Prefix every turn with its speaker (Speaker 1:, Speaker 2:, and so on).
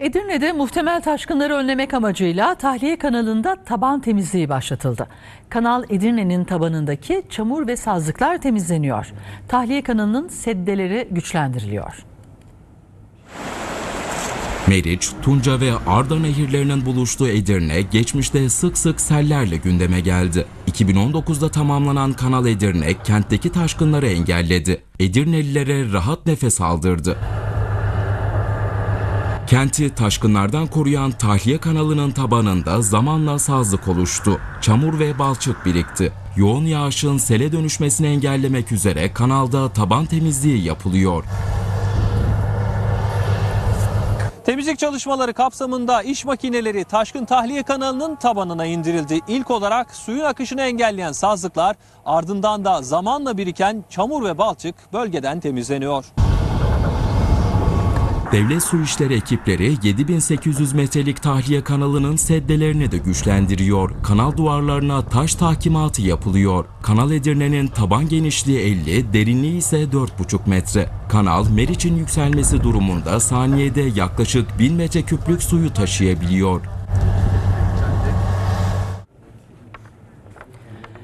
Speaker 1: Edirne'de muhtemel taşkınları önlemek amacıyla tahliye kanalında taban temizliği başlatıldı. Kanal Edirne'nin tabanındaki çamur ve sazlıklar temizleniyor. Tahliye kanalının seddeleri güçlendiriliyor.
Speaker 2: Meriç, Tunca ve Arda nehirlerinin buluştuğu Edirne geçmişte sık sık sellerle gündeme geldi. 2019'da tamamlanan Kanal Edirne kentteki taşkınları engelledi. Edirnelilere rahat nefes aldırdı. Kenti taşkınlardan koruyan tahliye kanalının tabanında zamanla sazlık oluştu. Çamur ve balçık birikti. Yoğun yağışın sele dönüşmesini engellemek üzere kanalda taban temizliği yapılıyor.
Speaker 3: Temizlik çalışmaları kapsamında iş makineleri Taşkın Tahliye kanalının tabanına indirildi. İlk olarak suyun akışını engelleyen sazlıklar ardından da zamanla biriken çamur ve balçık bölgeden temizleniyor.
Speaker 2: Devlet Su İşleri ekipleri 7800 metrelik tahliye kanalının seddelerini de güçlendiriyor. Kanal duvarlarına taş tahkimatı yapılıyor. Kanal Edirne'nin taban genişliği 50, derinliği ise 4,5 metre. Kanal Meriç'in yükselmesi durumunda saniyede yaklaşık 1000 metreküplük suyu taşıyabiliyor.